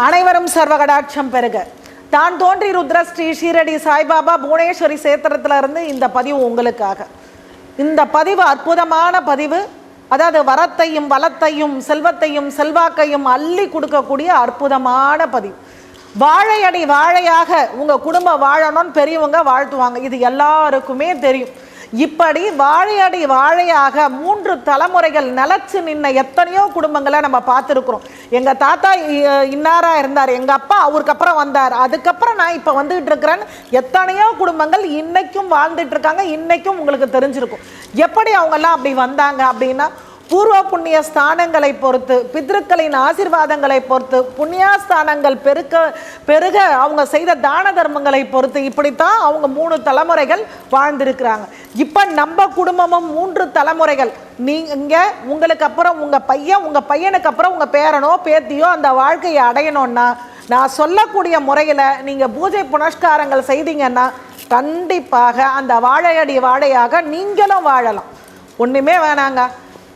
அனைவரும் சர்வகடாட்சம் பெருக தான் தோன்றி ருத்ர ஸ்ரீ ஷீரடி சாய்பாபா புவனேஸ்வரி சேத்திரத்திலிருந்து இந்த பதிவு உங்களுக்காக. இந்த பதிவு அற்புதமான பதிவு. அதாவது வரத்தையும் வளத்தையும் செல்வத்தையும் செல்வாக்கையும் அள்ளி கொடுக்கக்கூடிய அற்புதமான பதிவு. வாழையடி வாழையாக உங்கள் குடும்பம் வாழணும்னு பெரியவங்க வாழ்த்துவாங்க. இது எல்லாருக்குமே தெரியும். இப்படி வாழையடி வாழையாக மூன்று தலைமுறைகள் நிலச்சி நின்ன எத்தனையோ குடும்பங்களை நம்ம பார்த்துருக்குறோம். எங்கள் தாத்தா இ- இருந்தார் எங்கள் அப்பா அவருக்கு அப்புறம் வந்தார். அதுக்கப்புறம் நான் இப்போ வந்துகிட்டு இருக்கிறேன்னு எத்தனையோ குடும்பங்கள் இன்னைக்கும் வாழ்ந்துட்டு இருக்காங்க இன்னைக்கும் உங்களுக்கு தெரிஞ்சிருக்கும். எப்படி அவங்கெல்லாம் அப்படி வந்தாங்க அப்படின்னா பூர்வ புண்ணிய ஸ்தானங்களை பொறுத்து பித்ருக்களின் ஆசிர்வாதங்களை பொறுத்து புண்ணியாஸ்தானங்கள் பெருக்க பெருக அவங்க செய்த தான தர்மங்களை பொறுத்து இப்படித்தான் அவங்க மூணு தலைமுறைகள் வாழ்ந்திருக்கிறாங்க. இப்போ நம்ம குடும்பமும் மூன்று தலைமுறைகள். நீங்கள் உங்களுக்கு அப்புறம் உங்கள் பையன் உங்கள் பையனுக்கு அப்புறம் உங்கள் பேரனோ பேத்தியோ அந்த வாழ்க்கையை அடையணும்னா நான் சொல்லக்கூடிய முறையில் நீங்கள் பூஜை புனஸ்காரங்கள் செய்தீங்கன்னா கண்டிப்பாக அந்த வாழையடி வாழையாக நீங்களும் வாழலாம். ஒன்றுமே வேணாங்க.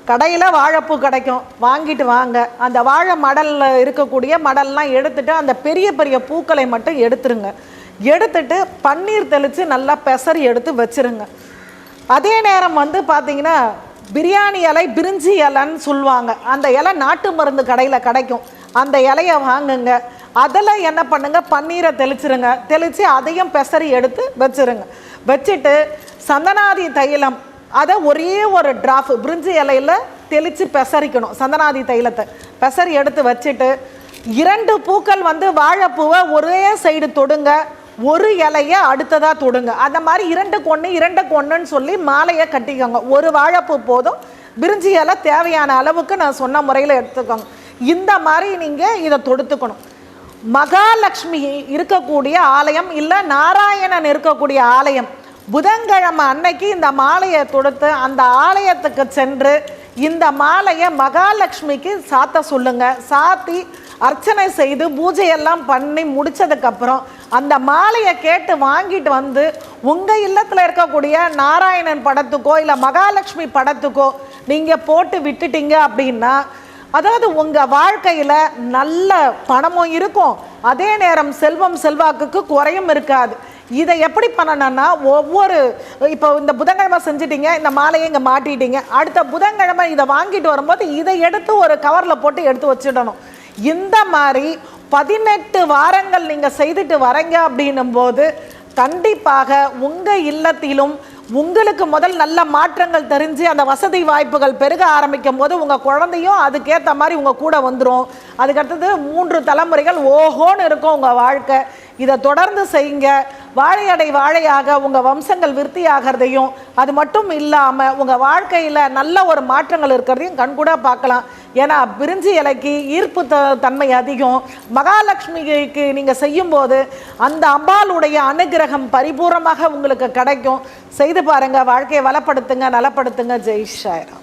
கடையில் வாழைப்பூ கிடைக்கும். வாங்கிட்டு வாங்க. அந்த வாழை மடலில் இருக்கக்கூடிய மடல்லாம் எடுத்துட்டு அந்த பெரிய பெரிய பூக்களை மட்டும் எடுத்துருங்க. எடுத்துட்டு பன்னீர் தெளித்து நல்லா பெசரி எடுத்து வச்சிருங்க. அதே நேரம் வந்து பார்த்தீங்கன்னா பிரியாணி இலை பிரிஞ்சி இலைன்னு சொல்லுவாங்க. அந்த இலை நாட்டு மருந்து கடையில் கிடைக்கும். அந்த இலையை வாங்குங்க. அதில் என்ன பண்ணுங்கள் பன்னீரை தெளிச்சிருங்க. தெளித்து அதையும் பெசரி எடுத்து வச்சிருங்க. வச்சுட்டு சந்தனாதி தைலம் அதை ஒரே ஒரு டிராஃப் பிரிஞ்சி இலையில் தெளித்து பெசரிக்கணும் சந்தனாதி தைலத்தை. பெசரி எடுத்து வச்சுட்டு இரண்டு பூக்கள் வந்து வாழைப்பூவை ஒரே சைடு தொடுங்க ஒரு இலையை அடுத்ததாக தொடுங்க. அந்த மாதிரி இரண்டு கொன்று இரண்டு கொன்றுன்னு சொல்லி மாலையை கட்டிக்கோங்க. ஒரு வாழைப்பூ போதும். பிரிஞ்சி இலை தேவையான அளவுக்கு நான் சொன்ன முறையில் எடுத்துக்கோங்க. இந்த மாதிரி நீங்கள் இதை தொடுத்துக்கணும். மகாலட்சுமி இருக்கக்கூடிய ஆலயம் இல்லை நாராயணன் இருக்கக்கூடிய ஆலயம். புதன்கிழமை அன்னைக்கு இந்த மாலையை தொடுத்து அந்த ஆலயத்துக்கு சென்று இந்த மாலையை மகாலட்சுமிக்கு சாத்த சொல்லுங்க. சாத்தி அர்ச்சனை செய்து பூஜையெல்லாம் பண்ணி முடிச்சதுக்கப்புறம் அந்த மாலையை கேட்டு வாங்கிட்டு வந்து உங்கள் இல்லத்தில் இருக்கக்கூடிய நாராயணன் படத்துக்கோ இல்லை மகாலட்சுமி படத்துக்கோ நீங்கள் போட்டு விட்டுட்டீங்க அப்படின்னா அதாவது உங்கள் வாழ்க்கையில் நல்ல பணமும் இருக்கும். அதே நேரம் செல்வம் செல்வாக்குக்கு குறையும் இருக்காது. இதை எப்படி பண்ணணும்னா ஒவ்வொரு இப்போ இந்த புதன்கிழமை செஞ்சிட்டீங்க இந்த மாலையை இங்கே மாட்டிட்டீங்க அடுத்த புதன்கிழமை இதை வாங்கிட்டு வரும்போது இதை எடுத்து ஒரு கவரில் போட்டு எடுத்து வச்சிடணும். இந்த மாதிரி பதினெட்டு வாரங்கள் நீங்கள் செய்துட்டு வரீங்க அப்படின்னும் போது கண்டிப்பாக உங்கள் இல்லத்திலும் உங்களுக்கு முதல் நல்ல மாற்றங்கள் தெரிஞ்சு அந்த வசதி வாய்ப்புகள் பெருக ஆரம்பிக்கும் போது உங்கள் குழந்தையும் அதுக்கேற்ற மாதிரி உங்கள் கூட வந்துடும் அதுக்கடுத்தது மூன்று தலைமுறைகள் ஓஹோன்னு இருக்கும் உங்கள் வாழ்க்கை. இதை தொடர்ந்து செய்யுங்க. வாழையடை வாழையாக உங்கள் வம்சங்கள் விருத்தியாகிறதையும் அது மட்டும் இல்லாமல் உங்கள் வாழ்க்கையில் நல்ல ஒரு மாற்றங்கள் இருக்கிறதையும் கண்கூட பார்க்கலாம். ஏன்னா பிரிஞ்சி இலைக்கு ஈர்ப்பு த தன்மை அதிகம். மகாலட்சுமிக்கு நீங்கள் செய்யும்போது அந்த அம்பாளுடைய அனுகிரகம் பரிபூர்ணமாக உங்களுக்கு கிடைக்கும். செய்து பாருங்கள் வாழ்க்கையை வளப்படுத்துங்க நலப்படுத்துங்க. ஜெய் ஷாயரா